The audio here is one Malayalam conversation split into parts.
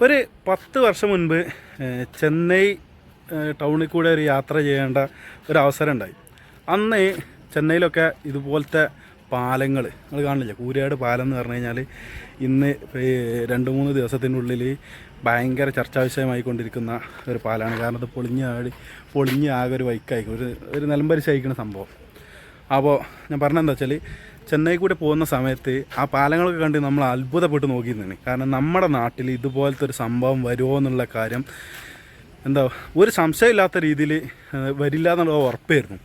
ഒരു പത്ത് വർഷം മുൻപ് ചെന്നൈ ടൗണിൽ കൂടെ ഒരു യാത്ര ചെയ്യേണ്ട ഒരു അവസരം ഉണ്ടായി. അന്ന് ചെന്നൈയിലൊക്കെ ഇതുപോലത്തെ പാലങ്ങൾ നിങ്ങൾ കാണില്ലേ? കൂരിയാട് പാലം എന്ന് പറഞ്ഞു കഴിഞ്ഞാൽ ഇന്ന് രണ്ട് മൂന്ന് ദിവസത്തിനുള്ളിൽ ഭയങ്കര ചർച്ചാ വിഷയമായിക്കൊണ്ടിരിക്കുന്ന ഒരു പാലാണ്. കാരണം അത് പൊളിഞ്ഞ് ആടി പൊളിഞ്ഞ് ആകെ ഒരു വൈക്കായിരിക്കും ഒരു ഒരു നിലംപരിശയിക്കുന്ന സംഭവം. അപ്പോൾ ഞാൻ പറഞ്ഞെന്താ വെച്ചാൽ ചെന്നൈ കൂടെ പോകുന്ന സമയത്ത് ആ പാലങ്ങളൊക്കെ കണ്ട് നമ്മൾ അത്ഭുതപ്പെട്ട് നോക്കിയിരുന്നാണ് കാരണം നമ്മുടെ നാട്ടിൽ ഇതുപോലത്തെ ഒരു സംഭവം വരുമോ എന്നുള്ള കാര്യം എന്താ ഒരു സംശയമില്ലാത്ത രീതിയിൽ വരില്ല എന്നുള്ള ഉറപ്പായിരുന്നു.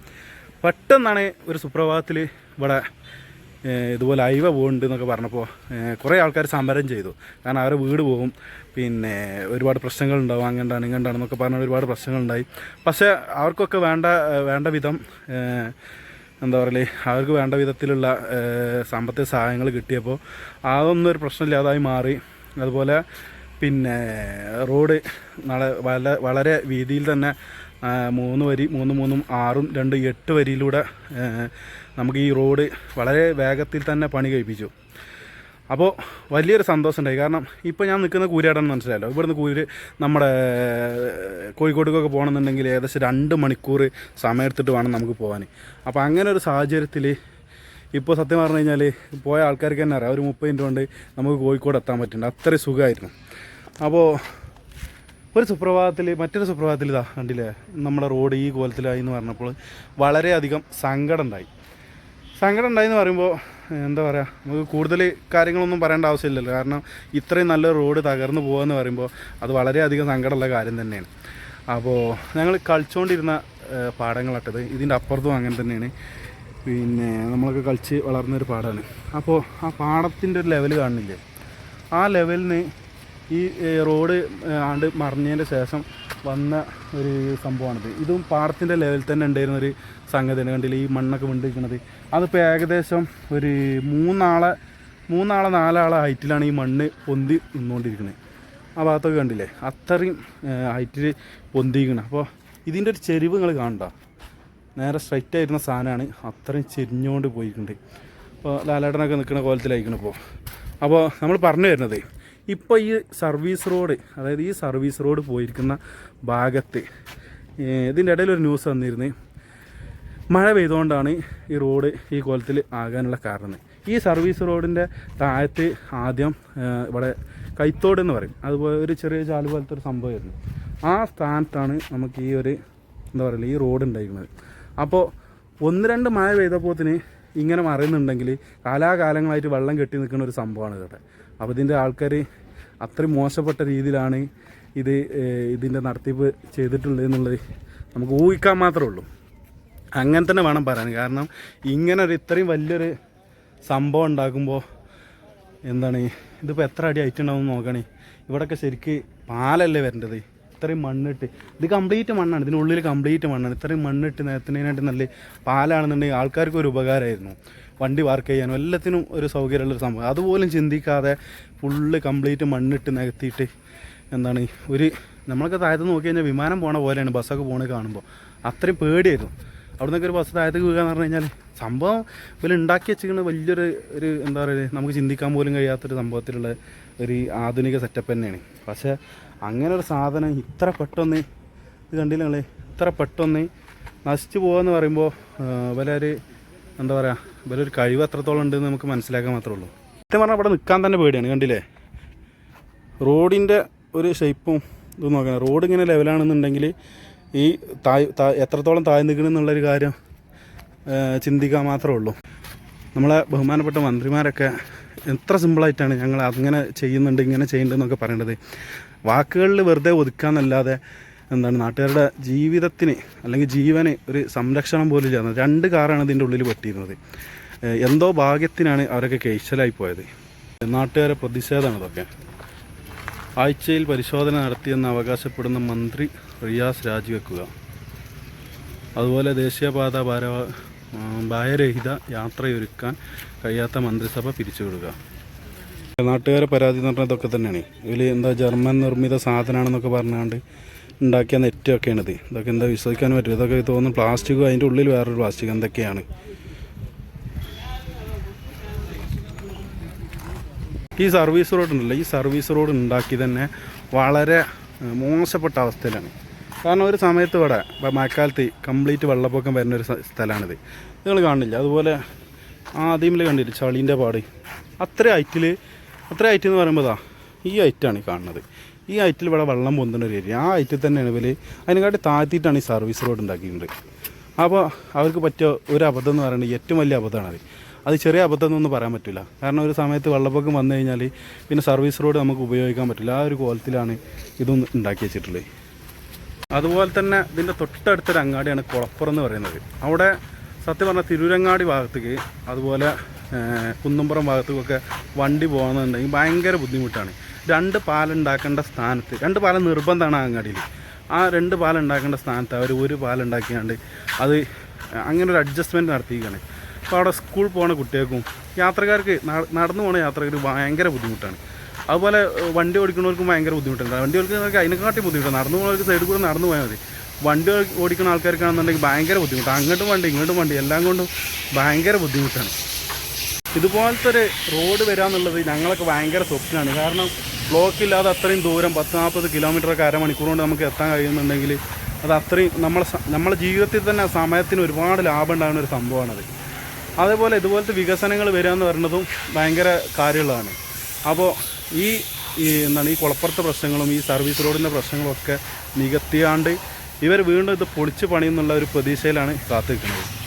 പെട്ടെന്നാണ് ഒരു സുപ്രഭാതത്തിൽ ഇവിടെ ഇതുപോലെ അയവ പോകുന്നുണ്ട് എന്നൊക്കെ പറഞ്ഞപ്പോൾ കുറേ ആൾക്കാർ സമരം ചെയ്തു. കാരണം അവരെ വീട് പോകും. പിന്നെ ഒരുപാട് പ്രശ്നങ്ങളുണ്ടാവും അങ്ങനെയാണ് ഇങ്ങനെയാണെന്നൊക്കെ പറഞ്ഞ ഒരുപാട് പ്രശ്നങ്ങളുണ്ടായി. പക്ഷേ അവർക്കൊക്കെ വേണ്ട വേണ്ട വിധം എന്താ പറയുക അവർക്ക് വേണ്ട വിധത്തിലുള്ള സാമ്പത്തിക സഹായങ്ങൾ കിട്ടിയപ്പോൾ അതൊന്നും ഒരു പ്രശ്നമില്ലാതായി മാറി. അതുപോലെ പിന്നെ റോഡ് വളരെ വളരെ വീതിയിൽ തന്നെ മൂന്ന് വരി മൂന്ന് മൂന്നും ആറും രണ്ട് എട്ട് വരിയിലൂടെ നമുക്ക് ഈ റോഡ് വളരെ വേഗത്തിൽ തന്നെ പണി കഴിപ്പിച്ചു. അപ്പോൾ വലിയൊരു സന്തോഷം ഉണ്ടായി കാരണം ഇപ്പോൾ ഞാൻ നിൽക്കുന്ന കൂരിയാടെന്ന് മനസ്സിലായല്ലോ. ഇവിടുന്ന് കൂര് നമ്മുടെ കോഴിക്കോട്ടേക്കൊക്കെ പോകണമെന്നുണ്ടെങ്കിൽ ഏകദേശം രണ്ട് മണിക്കൂർ സമയമെടുത്തിട്ട് വേണം നമുക്ക് പോകാൻ. അപ്പോൾ അങ്ങനെ ഒരു സാഹചര്യത്തിൽ ഇപ്പോൾ സത്യം പറഞ്ഞു കഴിഞ്ഞാൽ പോയ ആൾക്കാർക്ക് തന്നെ അറിയാം. ഒരു മുപ്പത് മിനിറ്റ് കൊണ്ട് നമുക്ക് കോഴിക്കോട് എത്താൻ പറ്റുന്നുണ്ട്. അത്രയും സുഖമായിരുന്നു. അപ്പോൾ ഒരു സുപ്രഭാതത്തിൽ മറ്റൊരു സുപ്രഭാതത്തിൽ ഇതാ കണ്ടില്ലേ? നമ്മുടെ റോഡ് ഈ കോലത്തിലായി എന്ന് പറഞ്ഞപ്പോൾ വളരെയധികം സങ്കടം ഉണ്ടായി സങ്കടം ഉണ്ടായി എന്ന് പറയുമ്പോൾ എന്താ പറയുക നമുക്ക് കൂടുതൽ കാര്യങ്ങളൊന്നും പറയേണ്ട ആവശ്യമില്ലല്ലോ. കാരണം ഇത്രയും നല്ല റോഡ് തകർന്നു പോകുകയെന്ന് പറയുമ്പോൾ അത് വളരെയധികം സങ്കടമുള്ള കാര്യം തന്നെയാണ്. അപ്പോൾ ഞങ്ങൾ കളിച്ചുകൊണ്ടിരുന്ന പാടങ്ങളാട്ടത്. ഇതിന്റെ അപ്പുറത്തും അങ്ങനെ തന്നെയാണ്. പിന്നെ നമ്മളൊക്കെ കളിച്ച് വളർന്നൊരു പാടമാണ് അപ്പോൾ ആ പാടത്തിന്റെ ഒരു ലെവൽ കാണുന്നില്ലേ? ആ ലെവലിന് ഈ റോഡ് ആണ്ട് മറിഞ്ഞതിന്റെ ശേഷം വന്ന ഒരു സംഭവമാണിത്. ഇതും പാടത്തിന്റെ ലെവലിൽ തന്നെ ഉണ്ടായിരുന്ന ഒരു സംഗതിയാണ്. കണ്ടില്ല? ഈ മണ്ണൊക്കെ വിണ്ടിരിക്കുന്നത് അതിപ്പോൾ ഏകദേശം ഒരു മൂന്നാളെ മൂന്നാളെ നാലാളെ ഹൈറ്റിലാണ് ഈ മണ്ണ് പൊന്തി നിന്നുകൊണ്ടിരിക്കുന്നത് ആ ഭാഗത്തൊക്കെ കണ്ടില്ലേ? അത്രയും ഹൈറ്റിൽ പൊന്തിക്കണം അപ്പോൾ ഇതിന്റെ ഒരു ചെരിവ് നിങ്ങൾ കാണണ്ട? നേരെ സ്ട്രൈറ്റ് ആയിരുന്ന സാധനമാണ്. അത്രയും ചെരിഞ്ഞുകൊണ്ട് പോയിട്ടുണ്ട്. അപ്പോൾ ലാലാട്ടനൊക്കെ നിൽക്കുന്ന കോലത്തിലായിരിക്കണം ഇപ്പോൾ അപ്പോൾ നമ്മൾ പറഞ്ഞു വരുന്നത് ഇപ്പോൾ ഈ സർവീസ് റോഡ് അതായത് ഈ സർവീസ് റോഡ് പോയിരിക്കുന്ന ഭാഗത്ത് ഇതിന്റെ ഇടയിൽ ഒരു ന്യൂസ് വന്നിരുന്നു. മഴ പെയ്തുകൊണ്ടാണ് ഈ റോഡ് ഈ കോലത്തിൽ ആകാനുള്ള കാരണം. ഈ സർവീസ് റോഡിന്റെ താഴത്ത് ആദ്യം ഇവിടെ കൈത്തോട് എന്ന് പറയും. അതുപോലെ ഒരു ചെറിയ ചാൽ പോലത്തെ ഒരു സംഭവമായിരുന്നു. ആ സ്ഥാനത്താണ് നമുക്ക് ഈ ഒരു എന്താ പറയുക ഈ റോഡ് ഉണ്ടായിരിക്കുന്നത് അപ്പോൾ ഒന്ന് രണ്ട് മഴ പെയ്തപ്പോത്തിന് ഇങ്ങനെ മറയുന്നുണ്ടെങ്കിൽ കാലാകാലങ്ങളായിട്ട് വെള്ളം കെട്ടി നിൽക്കുന്ന ഒരു സംഭവമാണ് ഇവിടെ അപ്പോൾ ഇതിന്റെ ആൾക്കാർ അത്രയും മോശപ്പെട്ട രീതിയിലാണ് ഇത് ഇതിന്റെ നടത്തിപ്പ് ചെയ്തിട്ടുള്ളത് എന്നുള്ളത് നമുക്ക് ഊഹിക്കാൻ മാത്രമേ ഉള്ളൂ. അങ്ങനെ തന്നെ വേണം പറയാൻ. കാരണം ഇങ്ങനെ ഒരു ഇത്രയും വലിയൊരു സംഭവം ഉണ്ടാക്കുമ്പോൾ എന്താണ്? ഇതിപ്പോൾ എത്ര അടി ആയിട്ടുണ്ടാവും നോക്കണേ. ഇവിടെയൊക്കെ ശരിക്ക് പാലല്ലേ വരേണ്ടത്? ഇത്രയും മണ്ണിട്ട്. ഇത് കംപ്ലീറ്റ് മണ്ണാണ്. ഇതിനുള്ളിൽ കംപ്ലീറ്റ് മണ്ണാണ്. ഇത്രയും മണ്ണിട്ട് നിരത്തുന്നതിനായിട്ട് നല്ല പാലാണെന്നുണ്ടെങ്കിൽ ആൾക്കാർക്ക് ഒരു ഉപകാരമായിരുന്നു. വണ്ടി വർക്ക് ചെയ്യാനും എല്ലാത്തിനും ഒരു സൗകര്യമുള്ളൊരു സംഭവം. അതുപോലും ചിന്തിക്കാതെ ഫുള്ള് കംപ്ലീറ്റ് മണ്ണിട്ട് നികത്തിയിട്ട് എന്താണ് ഒരു നമ്മളൊക്കെ താഴത്ത് നോക്കി കഴിഞ്ഞാൽ വിമാനം പോണ പോലെയാണ് ബസ്സൊക്കെ പോണത് കാണുമ്പോൾ. അത്രയും പേടിയായിരുന്നു. അവിടെ നിന്നൊക്കെ ഒരു ബസ് താഴത്തേക്ക് വീഴുക എന്ന് പറഞ്ഞു കഴിഞ്ഞാൽ സംഭവം ഇവർ ഉണ്ടാക്കി വെച്ചിരിക്കുന്ന വലിയൊരു ഒരു എന്താ പറയുക നമുക്ക് ചിന്തിക്കാൻ പോലും കഴിയാത്തൊരു സംഭവത്തിലുള്ള ഒരു ആധുനിക സെറ്റപ്പ് തന്നെയാണ്. പക്ഷേ അങ്ങനെ ഒരു സാധനം ഇത്ര പെട്ടെന്ന് ഇത് കണ്ടില്ല നിങ്ങൾ ഇത്ര പെട്ടെന്ന് നശിച്ചു പോകുമെന്ന് പറയുമ്പോൾ ഇവരൊരു എന്താ പറയുക ഇവരൊരു കഴിവ് എത്രത്തോളം ഉണ്ടെന്ന് നമുക്ക് മനസ്സിലാക്കാൻ മാത്രമേ ഉള്ളൂ. സത്യം പറഞ്ഞാൽ അവിടെ നിൽക്കാൻ തന്നെ പേടിയാണ് കണ്ടില്ലേ? റോഡിന്റെ ഒരു ഷേപ്പും ഇത് നോക്കണം. റോഡ് ഇങ്ങനെ ലെവലാണെന്നുണ്ടെങ്കിൽ ഈ തായ് എത്രത്തോളം താഴ് നിൽക്കണമെന്നുള്ളൊരു കാര്യം ചിന്തിക്കാൻ മാത്രമേ ഉള്ളൂ. നമ്മളെ ബഹുമാനപ്പെട്ട മന്ത്രിമാരൊക്കെ എത്ര സിമ്പിളായിട്ടാണ് ഞങ്ങൾ അങ്ങനെ ചെയ്യുന്നുണ്ട് ഇങ്ങനെ ചെയ്യുന്നുണ്ടെന്നൊക്കെ പറയേണ്ടത് വാക്കുകളിൽ വെറുതെ ഒതുക്കാന്നല്ലാതെ എന്താണ് നാട്ടുകാരുടെ ജീവിതത്തിന് അല്ലെങ്കിൽ ജീവന് ഒരു സംരക്ഷണം പോലും ഇല്ലാതെ രണ്ട് കാറാണ് ഇതിന്റെ ഉള്ളിൽ പറ്റിയിരുന്നത്. എന്തോ ഭാഗ്യത്തിനാണ് അവരൊക്കെ കേശലായി പോയത്. നാട്ടുകാരെ പ്രതിഷേധമാണ് ഇതൊക്കെ ആഴ്ചയിൽ പരിശോധന നടത്തിയെന്ന് അവകാശപ്പെടുന്ന മന്ത്രി റിയാസ് രാജിവെക്കുക. അതുപോലെ ദേശീയപാത ഭാര ഭയരഹിത യാത്രയൊരുക്കാൻ കഴിയാത്ത മന്ത്രിസഭ പിരിച്ചുവിടുക. നാട്ടുകാരെ പരാതി എന്ന് പറഞ്ഞാൽ ഇതൊക്കെ തന്നെയാണ്. ഇതിൽ എന്താ ജർമ്മൻ നിർമ്മിത സാധനമാണെന്നൊക്കെ പറഞ്ഞുകൊണ്ട് ഉണ്ടാക്കിയ നെറ്റൊക്കെയാണിത് ഇതൊക്കെ എന്താ വിശ്വസിക്കാൻ പറ്റും ഇതൊക്കെ തോന്നുന്നു പ്ലാസ്റ്റിക്കും അതിന്റെ ഉള്ളിൽ വേറൊരു പ്ലാസ്റ്റിക് എന്തൊക്കെയാണ്? ഈ സർവീസ് റോഡ് ഉണ്ടല്ലോ ഈ സർവീസ് റോഡ് ഉണ്ടാക്കി തന്നെ വളരെ മോശപ്പെട്ട അവസ്ഥയിലാണ്. കാരണം ഒരു സമയത്ത് ഇവിടെ മഴക്കാലത്ത് കംപ്ലീറ്റ് വെള്ളപ്പൊക്കം വരുന്ന ഒരു സ്ഥ- സ്ഥലമാണിത് നിങ്ങൾ കാണില്ല? അതുപോലെ ആദ്യമിൽ കണ്ടില്ല ചളീന്റെ പാട്? അത്ര ഹൈറ്റിൽ അത്ര ഹൈറ്റ് എന്ന് പറയുമ്പോൾ ഈ ഹൈറ്റാണ് കാണുന്നത്. ഈ ഹൈറ്റിൽ ഇവിടെ വെള്ളം പൊന്തുന്ന ഒരു ഏരിയ ആ ഹൈറ്റിൽ തന്നെയാണ് ഇവർ അതിനെക്കാട്ടി താഴ്ത്തിയിട്ടാണ് ഈ സർവീസ് റോഡ് ഉണ്ടാക്കിയിട്ടുണ്ട്. അപ്പോൾ അവർക്ക് പറ്റിയ ഒരു അബദ്ധം എന്ന് പറയുന്നത് ഏറ്റവും വലിയ അബദ്ധമാണത്. അത് ചെറിയ അബദ്ധം എന്നൊന്നും പറയാൻ പറ്റില്ല. കാരണം ഒരു സമയത്ത് വെള്ളപ്പൊക്കം വന്നു കഴിഞ്ഞാൽ പിന്നെ സർവീസ് റോഡ് നമുക്ക് ഉപയോഗിക്കാൻ പറ്റില്ല. ആ ഒരു കോലത്തിലാണ് ഇതൊന്നും ഉണ്ടാക്കി വെച്ചിട്ടുള്ളത്. അതുപോലെ തന്നെ ഇതിന്റെ തൊട്ടടുത്തൊരു അങ്ങാടിയാണ് കുളപ്പുറം എന്ന് പറയുന്നത്. അവിടെ സത്യം പറഞ്ഞാൽ തിരൂരങ്ങാടി ഭാഗത്തേക്ക് അതുപോലെ കുന്നമ്പുറം ഭാഗത്തേക്കൊക്കെ വണ്ടി പോകുന്നുണ്ടെങ്കിൽ ഭയങ്കര ബുദ്ധിമുട്ടാണ്. രണ്ട് പാലം ഉണ്ടാക്കേണ്ട സ്ഥാനത്ത് രണ്ട് പാലം നിർബന്ധമാണ് ആ അങ്ങാടിയിൽ. ആ രണ്ട് പാലം ഉണ്ടാക്കേണ്ട സ്ഥാനത്ത് അവർ ഒരു പാലം ഉണ്ടാക്കിയാണ്ട് അത് അങ്ങനെ ഒരു അഡ്ജസ്റ്റ്മെന്റ് നടത്തിയിരിക്കുകയാണ്. അപ്പോൾ അവിടെ സ്കൂൾ പോകുന്ന കുട്ടികൾക്കും യാത്രക്കാർക്ക് നട- നടന്നു പോണ യാത്രക്കാർക്ക് ഭയങ്കര ബുദ്ധിമുട്ടാണ്. അതുപോലെ വണ്ടി ഓടിക്കുന്നവർക്കും ഭയങ്കര ബുദ്ധിമുട്ടുണ്ട്. വണ്ടി ഓടിക്കുന്നവർക്ക് അതിനെക്കാട്ടി ബുദ്ധിമുട്ടാണ്. നടന്നു പോകുന്നവർക്ക് സൈഡിൽ കൂടെ നടന്നു പോയാൽ മതി. വണ്ടി ഓടിക്കുന്ന ആൾക്കാർക്കാണെന്നുണ്ടെങ്കിൽ ഭയങ്കര ബുദ്ധിമുട്ടാണ് അങ്ങോട്ടും വണ്ടി ഇങ്ങോട്ടും വണ്ടി എല്ലാം കൊണ്ടും ഭയങ്കര ബുദ്ധിമുട്ടാണ്. ഇതുപോലത്തെ ഒരു റോഡ് വരിക എന്നുള്ളത് ഞങ്ങളൊക്കെ ഭയങ്കര സ്വപ്നമാണ് കാരണം ബ്ലോക്ക് ഇല്ലാതെ അത്രയും ദൂരം പത്ത് നാൽപ്പത് കിലോമീറ്ററൊക്കെ അരമണിക്കൂർ കൊണ്ട് നമുക്ക് എത്താൻ കഴിയുന്നുണ്ടെങ്കിൽ അത് അത്രയും നമ്മളെ നമ്മളെ ജീവിതത്തിൽ തന്നെ സമയത്തിന് ഒരുപാട് ലാഭം ഉണ്ടാകുന്ന ഒരു സംഭവമാണത്. അതേപോലെ ഇതുപോലത്തെ വികസനങ്ങൾ വരിക എന്ന് പറയുന്നതും ഭയങ്കര കാര്യമുള്ളതാണ് അപ്പോൾ ഈ എന്താണ് ഈ കുളപ്പുറത്തെ പ്രശ്നങ്ങളും ഈ സർവീസ് റോഡിന്റെ പ്രശ്നങ്ങളൊക്കെ നികത്തിയാണ്ട് ഇവർ വീണ്ടും ഇത് പൊളിച്ച് പണിയെന്നുള്ള ഒരു പ്രതീക്ഷയിലാണ് കാത്തു നിൽക്കുന്നത്